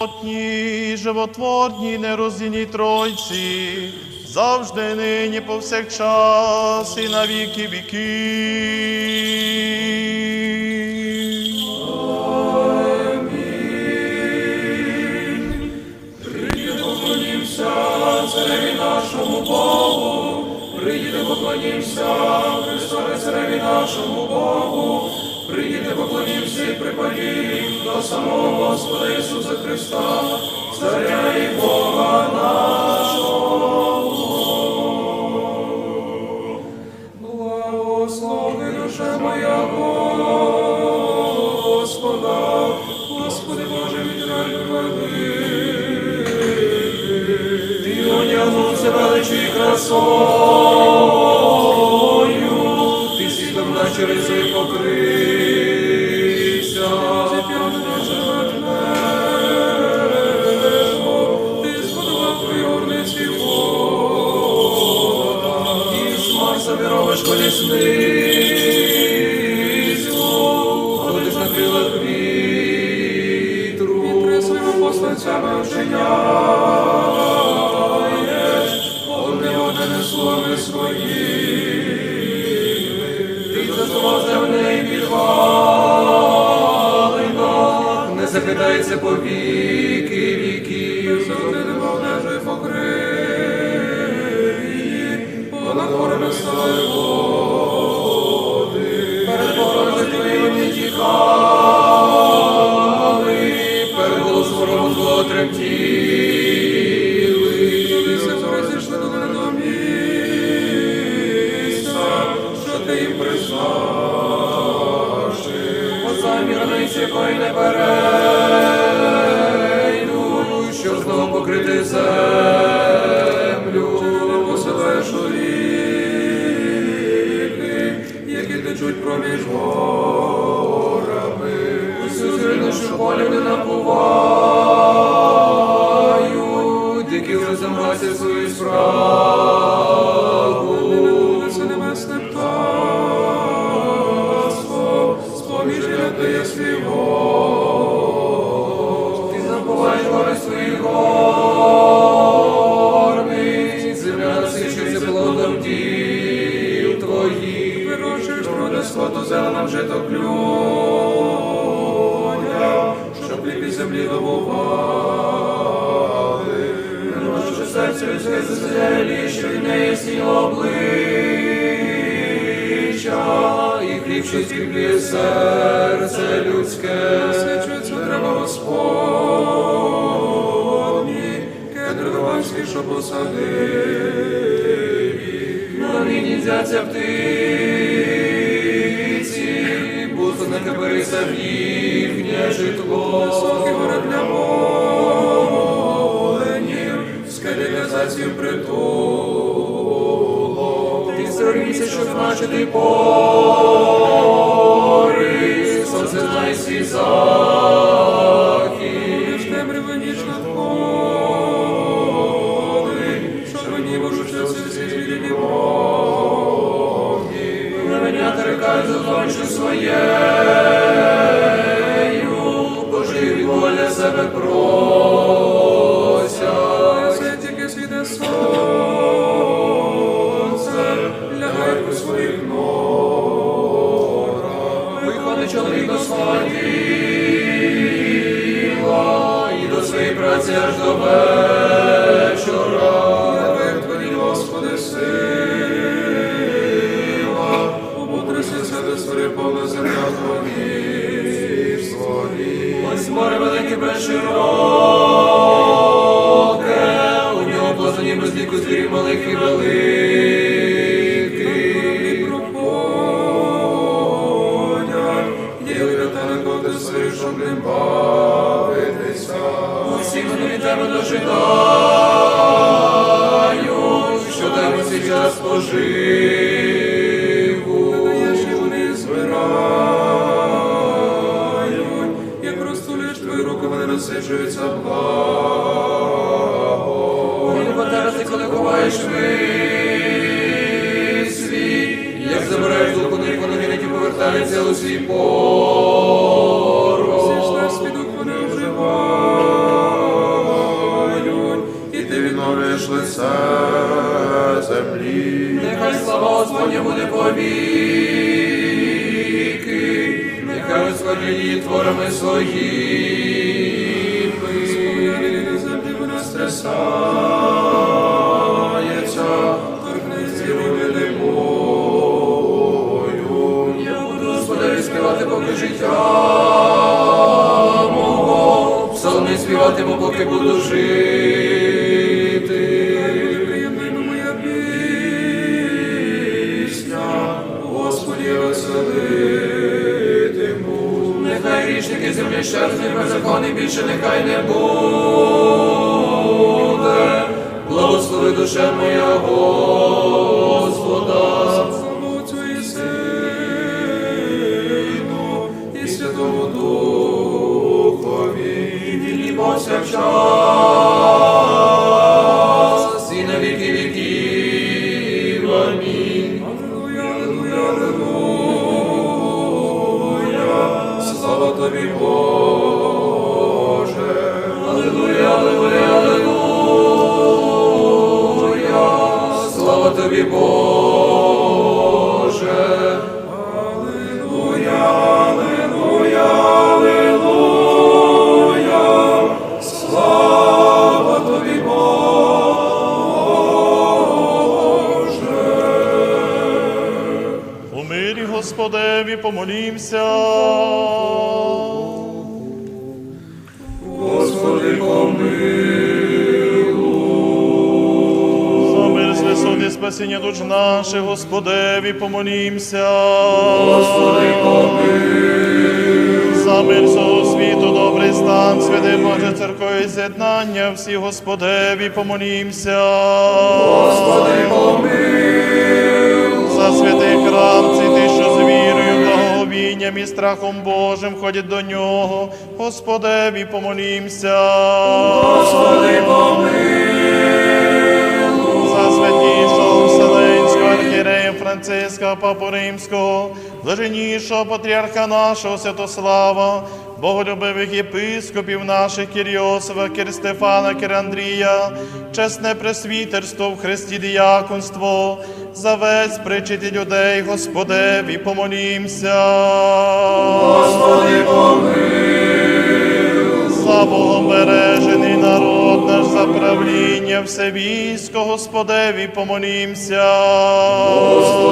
Животні, животворні, нероздільній Тройці, завжди нині повсякчас і на віки віків. Цареві нашому Богу, поклонімся, Христове Цареві нашому Богу, прийдіте поклонімся і припадім до самого Господа Ісуса Христа, Царя і Бога нашого. Благослови душа моя Господа, Господи Боже, відради ти одягнувся величою красою, не що знову покрити землю, поселеш у ріки, які течуть проміж горами. Усю зрину, що полю не напуваю, дикі вже замгася свою справу. З-поміж дає свій голос. Ти забуваєш гори своїх горниць, земля насичується плодом діл твоїх. Вирощуєш роди скоту зеленом жито клюня, щоб хліб із землі добували. Вирощуєш серце людське заселі, що в неї сіло обличчя, що скріплює серце людське. Свічується треба Господні, кедри ливанські, що посадив. На нині взяться птиці, будуть не каберися в їхнє житло. Високі для воленів, скелі для зайців звернися, що значити пори, сонце знає свій захід. В темряві ніч надходить, що мені можу щастя звірі вогні. На мене рекай за злочу своєю, Божий воля себе прося. Господіво, і доси праця аж до вечора, Господи, сила, обукрися святий повне земля Твої Господі. Ось море велике безшироке, у нього плазані без ліку звірів малих і великих. Щоб не бавитися. Усі вони тебе дожидають, що тебе цей час поживу. І вони збирають, як розтулиш твої руки, вони розсиджуються благо. По ти коли ховаєш мислі, як забираєш у них, вони і повертаються у свій порог. Землі. Нехай слава Господня буде повіки, нехай її творами своїми. Землі вона стрясається, більше нехай не буде. Тобі, Боже. Спасіння душ наших, Господеві помолімся. Господи, помилуй. За мир всього світу, добрий стан, святий Боже, церкові з'єднання, всі Господеві помолімся. Господи, помилуй. За святий храм, ці ти, що з вірою, благовінням і страхом Божим ходять до нього, Господеві помолімся. Господи, помилуй. Франциска Папу Римського, блаженнішого патріарха нашого Святослава, боголюбивих єпископів наших Кірйосова, Кірстефана, Кірандрія, чесне пресвітерство в Христі діяконство, за весь причити людей, Господеві помолімся. Господи, помилуй. Богом бережений народ наш за правління, все військо, Господеві помолімся. Господи.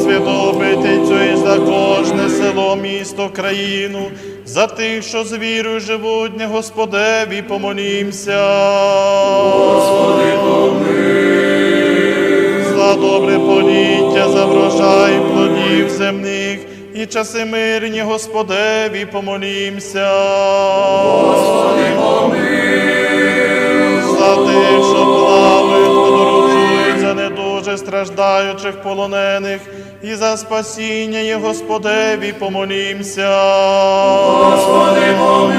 За святопитицю і за кожне село, місто, країну, за тих, що з вірою живуть, не Господеві помолімся. Господи, помилуй. За добре поліття, за врожай плодів земних і часи мирні, Господеві помолімся. Господи, помилуй. За тих, що плавають, страждаючих полонених, і за спасіння є Господеві помолімся. Господи, помилуй.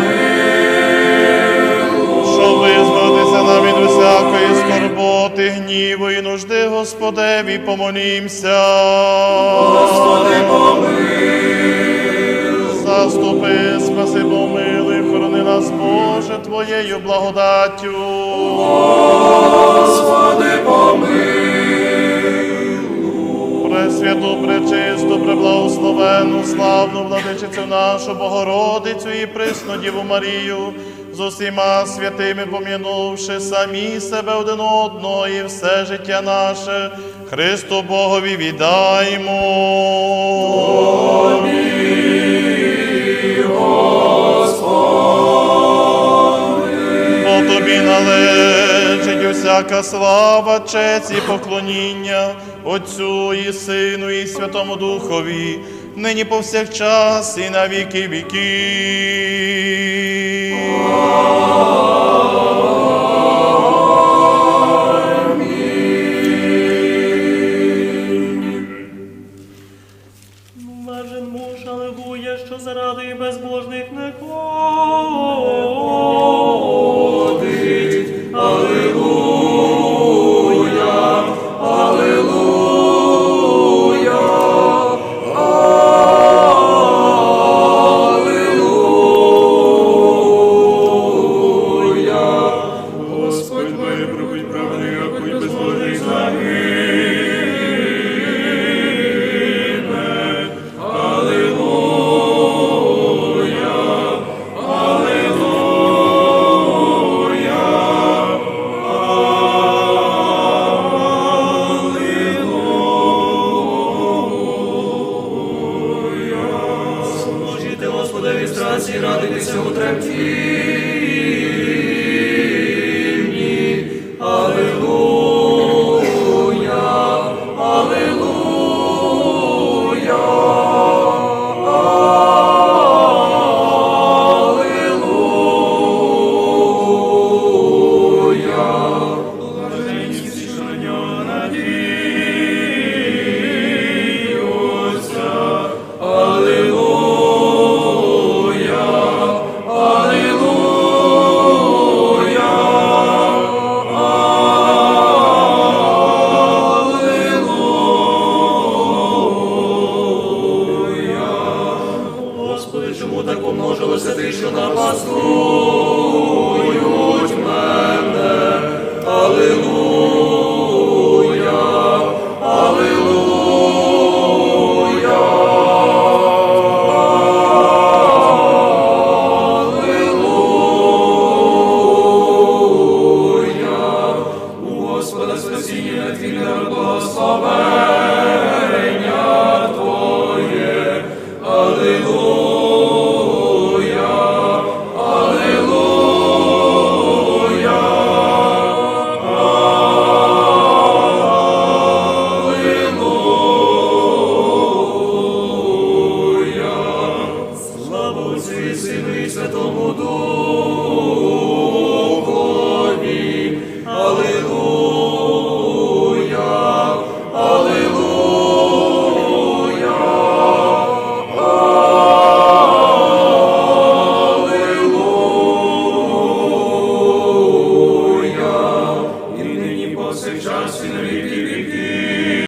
Щоб визволитися нам від усякої скорботи, гніву і нужди, Господеві помолімся. Господи, помилуй. Заступи, спаси, помилуй, хорони нас, Боже, Твоєю благодаттю. Господи, помилуй. Преблагословену, славну владичицю нашу Богородицю і присну Діву Марію, з усіма святими пом'янувши самі себе один одного і все життя наше, Христу Богові віддаймо. Бо тобі належить Всяка слава, честь і поклоніння Отцю і Сину, і Святому Духові, нині повсякчас і на віки віків. Радитися у